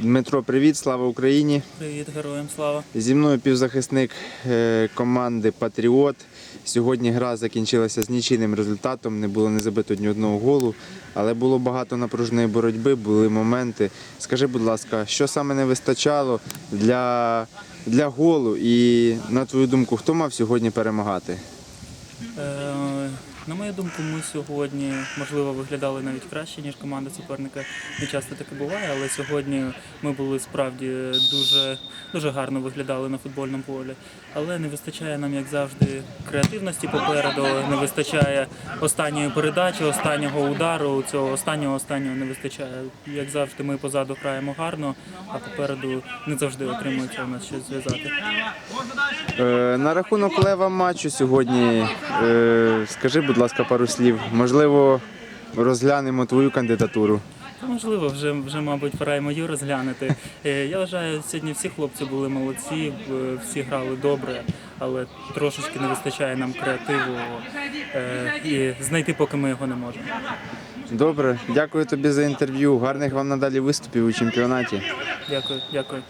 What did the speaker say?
Дмитро, привіт, слава Україні! Привіт, героям слава. Зі мною півзахисник е, команди Патріот. Сьогодні гра закінчилася з нічийним результатом, не було не забито ні одного голу, але було багато напруженої боротьби, були моменти. Скажи, будь ласка, що саме не вистачало для, для голу? І на твою думку, хто мав сьогодні перемагати? На мою думку, ми сьогодні можливо виглядали навіть краще, ніж команда суперника. Не часто таке буває, але сьогодні ми були справді дуже, дуже гарно виглядали на футбольному полі. Але не вистачає нам, як завжди, креативності попереду, не вистачає останньої передачі, останнього удару. Цього останнього останнього не вистачає. Як завжди, ми позаду граємо гарно, а попереду не завжди отримується у нас щось зв'язати. Е, на рахунок лева матчу сьогодні, е, скажи, будь ласка, пару слів. Можливо, розглянемо твою кандидатуру. Можливо, вже, вже мабуть, пора й мою розглянути. Е, Я вважаю, сьогодні всі хлопці були молодці, всі грали добре, але трошечки не вистачає нам креативу е, і знайти, поки ми його не можемо. Добре, дякую тобі за інтерв'ю. Гарних вам надалі виступів у чемпіонаті. Дякую, дякую.